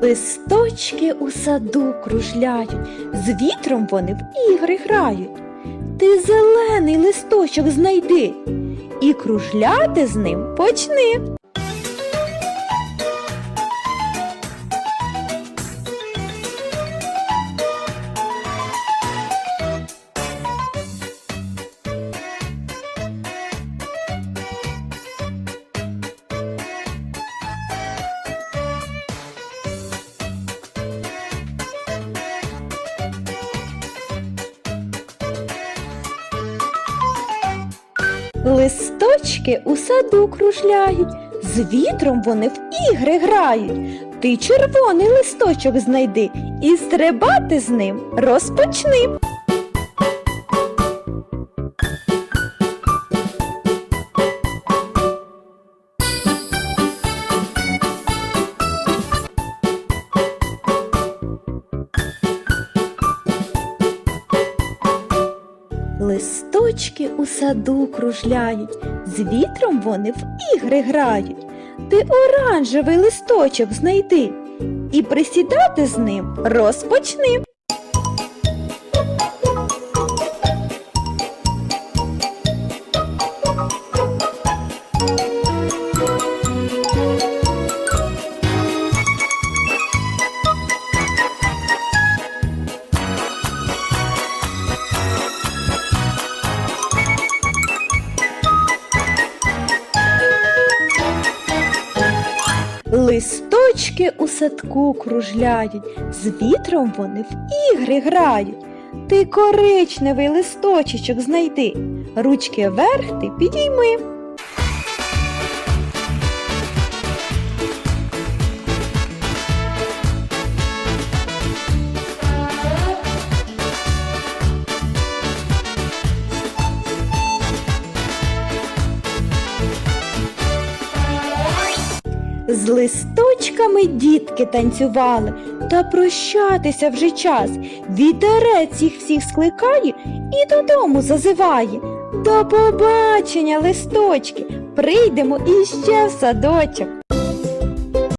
Листочки у саду кружляють, з вітром вони в ігри грають. Ти зелений листочок знайди і кружляти з ним почни. Листочки у саду кружляють, з вітром вони в ігри грають. Ти червоний листочок знайди і стрибати з ним розпочни. Листочки у саду кружляють, з вітром вони в ігри грають. Ти оранжевий листочок знайди і присідати з ним розпочни. Листочки у садку кружляють, з вітром вони в ігри грають. Ти коричневий листочечок знайди, ручки вверх ти підійми. З листочками дітки танцювали, та прощатися вже час. Вітерець їх всіх скликає і додому зазиває. До побачення, листочки, прийдемо іще в садочок.